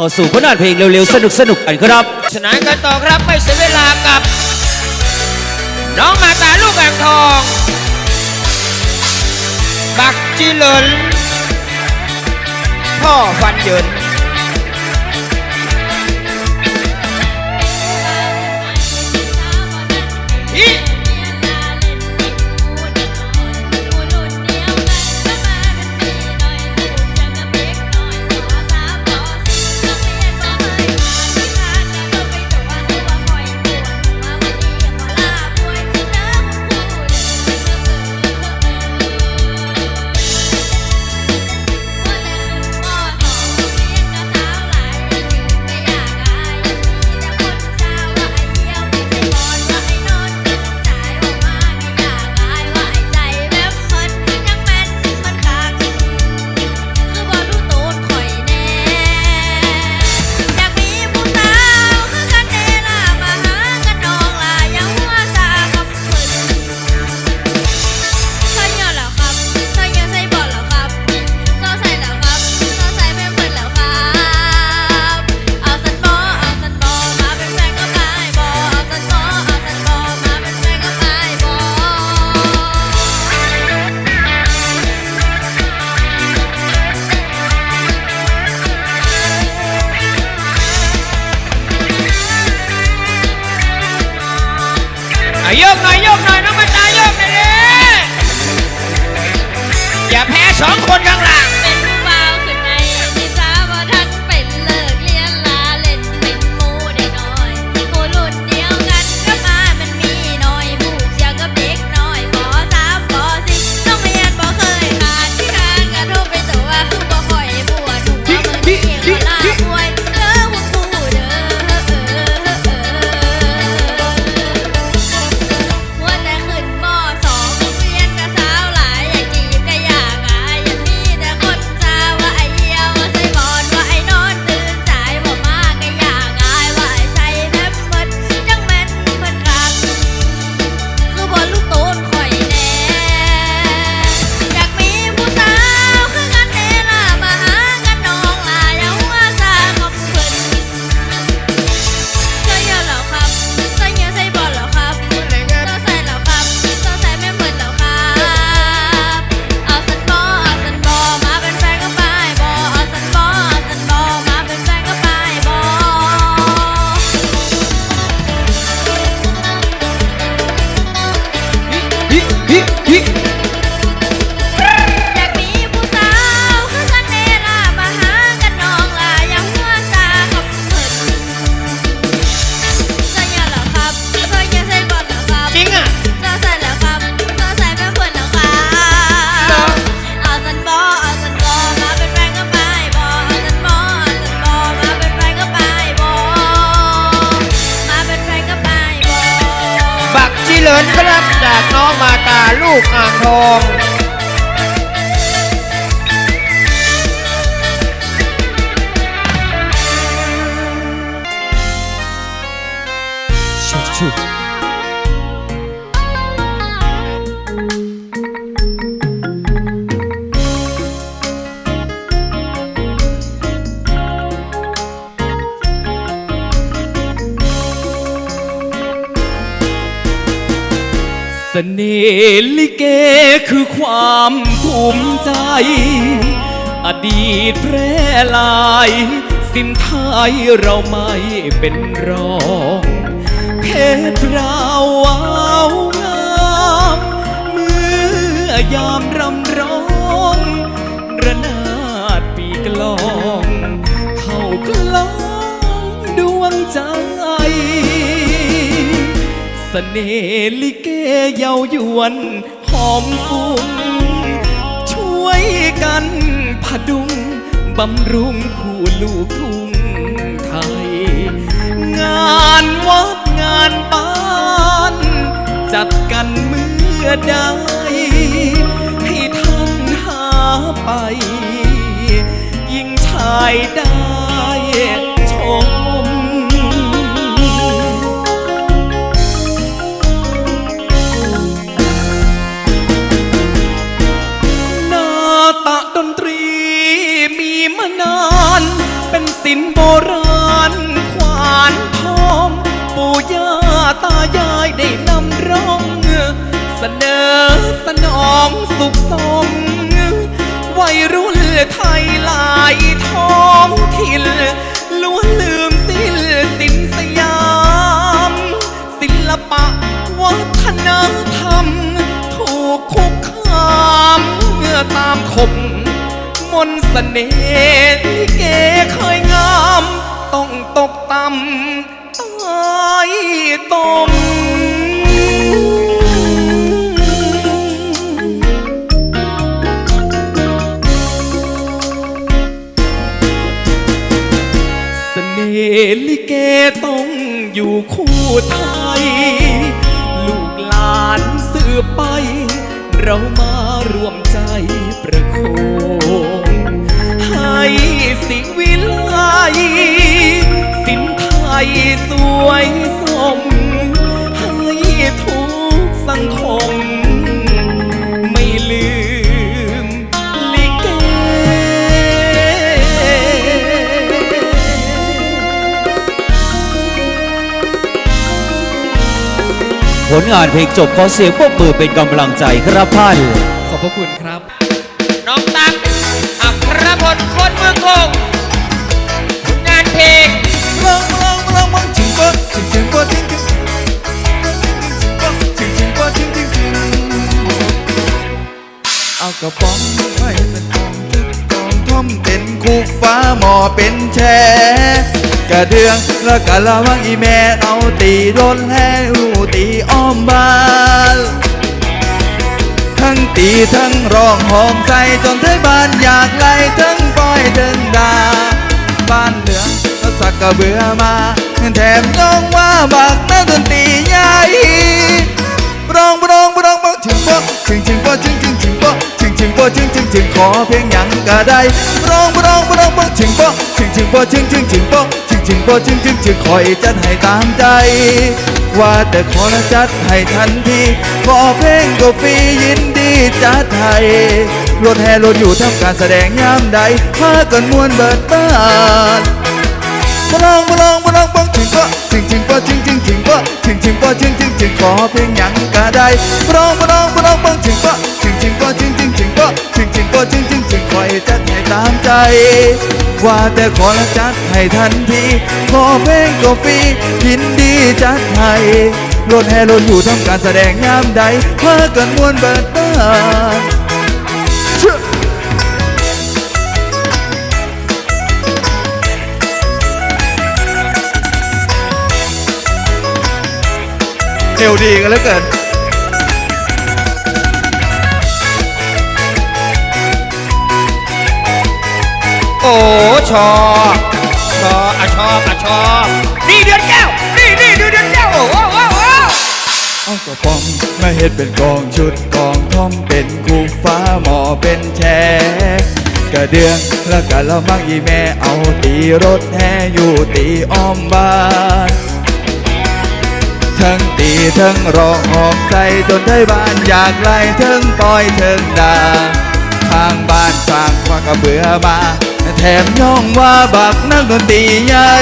เข้าสู่ผลงานเพลงเร็วๆ สนุกสนุกกันครับฉนันกันต่อครับไม่เสียเวลากับ น้องมาตาลูกแหวงทอง บักจิหลนพ่อฟันเยิน อย่าแพ้สองคนข้างหลัง เหลินครับจากน้องมาตาลูกอ่างทองชูชู สน่ห์ลิเกคือความภูมิใจ อดีตแพร่ลาย สิ้นท้ายเราไม่เป็นรองเพชรเราวอางามเมื่อยามรำร้องระนาดปีกลอง เข้ากล้องดวงใจ สน่ห์ลิเกเยาวยวนหอมฟุ้งช่วยกันพดุงบำรุงคู่ลูกทุ่งไทย งานวัดงานบ้าน จัดกันเมื่อใดให้ท่านหาไป ยิ่งชายได้ นาน เป็นศิลป์โบราณ ขวานทองปู่ย่าตายายได้นำร่อง เสนอสนองสุขสม วัยรุ่นไทยหลายท้องถิ่นล้วนลืมสิ้นสินสยาม ศิลปะวัฒนธรรม เสน่ห์ลิเกเคยงาม ต้องตกต่ำตายตมเสน่ห์ลิเกต้องอยู่คู่ไทย ลูกหลานสืบไป เรามารวมใจประโคม ให้สิวิไลสินไทยสวยสม ให้ทุกสังคม ไม่ลืมลิเกผลงานเพลงจบขอเสียงปรบมือเป็นกำลังใจครับท่าน ขอบพระคุณ เอากระป๋องให้เป็นกองทุกกองท่อมเป็นคูฟ้าหมอเป็นแช่กระเดืองแล้วกะละวังอีแม่เอาตีโดนแห่หูตีอ้อมบานทั้งตีทั้งร้องหอมใจจนไทยบ้านอยากไล่ทั้งปล่อยทั้งดาบ้านเหลืองก็สักกระเบือมาแถมน้องว่าบักนักดนตรีใหญ่บรองบรองบรองบรองถึงบ่ถึงถึงบ่ถึงถึง ถึงบ่ถึงถึงบ่ถึงถึงถึงขอเพียงหยังก็ได้บรองบรองบรองบรองถึงบ่ถึงถึงบ่ถึงถึงถึงบ่ถึงถึงบ่ถึงถึงถึงคอยจัดให้ตามใจ ว่าแต่ขอละจัดให้ทันทีขอเพลงก็ฟรียินดีจัดให้รถแห่รถอยู่ทำการแสดงยามใดพากันมวนเบิดบ้าน มาลองมาลองมาลองบ้องถึงก็ถึงถึงก็ถึงถึงถึงก็ถึงถึงก็ถึงถึงถึงขอเพียงหยังก็ได้มาลองมาลองมาลองบ้องถึงก็ถึงถึงก็ถึงถึงถึงก็ถึงถึงก็ถึงถึงถึงคอยจัดให้ตามใจ ว่าแต่ขอละจัดให้ทันทีขอเพลงก็ฟรียินดีจัดให้รถแห่รถอยู่ทำการแสดงยามใดพากันมวนเบิดบ้าน เอวดีกันแล้วเกินโอ้ชอชออะชอบอะชอบนี่เดือนแก้วนี่นี่เดือนแก้วโอ้โหโอ้โหเอากระป๋องมาเฮ็ดเป็นกองชุดกองทอมเป็นคูฟ้าหมอเป็นแชกระเดืองแล้วก็ละมังอีแม่เอาตีรถแห่อยู่ตีอ้อมบ้าน ทั้งตีทั้งร้องหอมใจจนไทยบ้านอยากไล่ทั้งต่อยทั้งด่าข้างบ้านสร้างความกระเบื่อมาแถมย่องว่าบักนักดนตรีใหญ่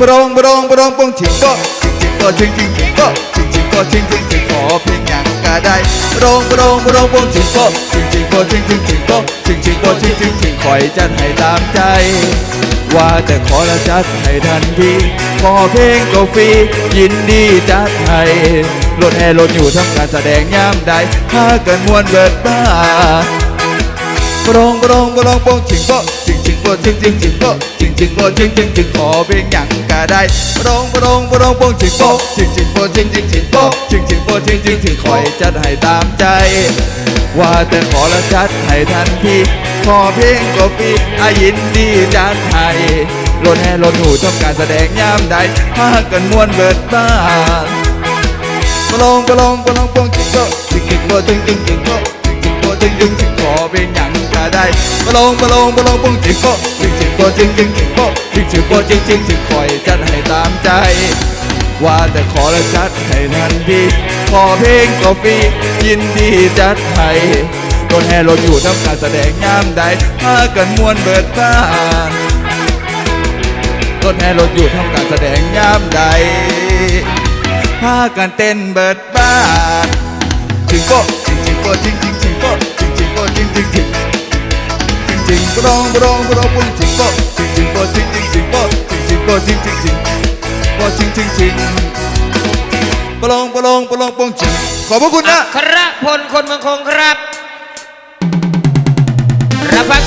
ปรงปรงปรงปรงชิงก็ชิงชิงก็ชิงชิงชิงก็ชิงชิงก็ชิงชิงชิงขอเพียงอย่างก็ได้ปรงปรงปรงปรงชิงก็ชิงชิงก็ชิงชิงชิงก็ชิงชิงก็ชิงชิงชิงคอยจัดให้ตามใจ ว่าแต่ขอละจัดให้ทันทีขอเพลงก็ฟรียินดีจัดให้รถแห่รถอยู่ทำการแสดงยามใดพาเกันมวนเบิดบ้าปรองปรองปรองปองจิงโปจิงจิงโปจิงจิงจิงโปจิงจิงโปจิงจิงจิงขอเพลงหยังก็ได้ปรองปรองปรองปองจิงโปจิงจิงโปจิงจิงจิงโปจิงจิงโปจิงจิงจิงคอยจัดให้ตามใจ ว่าแต่ขอละจัดให้ทันที ขอเพลงก็ฟรีอายินดีจัดให้รถแห่รถหูทำการแสดงยามใดพากันมวนเบิดบ้านปลองปลองปลองปองจิงก็จิงจิงก็จิงจิงจิงก็จิงจิงก็จิงจิงจิงขอเป็นหยังก็ได้ปลองปลองปลองปองจิงก็จิงจิงก็จิงจิงจิงก็จิงจิงก็จิงจิงจิงคอยจัดให้ตามใจ ว่าแต่ขอละจัดให้ทันทีขอเพลงก็ฟรียินดีจัดให้ รถแห่รถอยู่ทำการแสดงงามใดพากันมวนเบิดตารถแห่รถอยู่ทำการแสดงงามใดพากันเต้นเบิดบ้านจิงโก้จิงจิงโก้จิงจิงจิงโก้จิงจิงโก้จิงจิงจิงจิงจิงร้องร้องร้องปุ้งจิงโก้จิงจิงโก้จิงจิงจิงโก้จิงจิงโก้จิงจิงจิงโก้จิงจิงจิงปลงปลงปลงปลงจิงขอบพระคุณนะครับพลคนเมืองคงครับ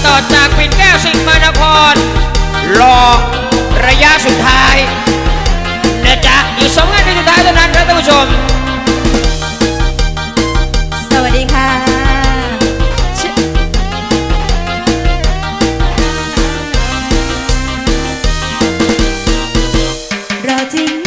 ต่อจากปิ่นแก้วสิงห์มานครรอระยะสุดท้ายนะจ๊ะอีกสองงานในสุดท้ายเท่านั้นครับท่านผู้ชม สวัสดีค่ะเราจริง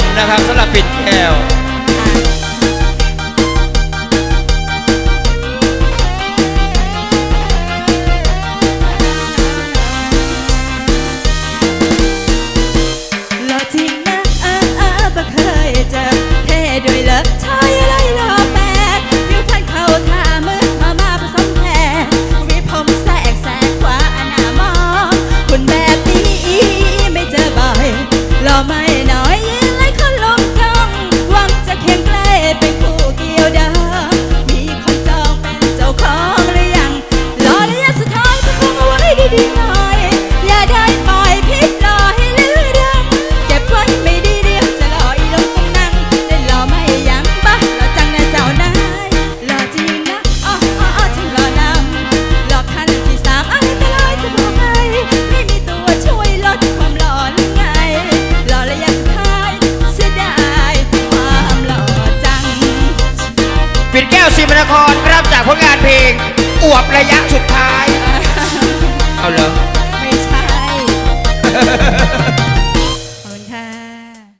มนะครับสำหรับปิดแก้ว บระยะสุดท้าย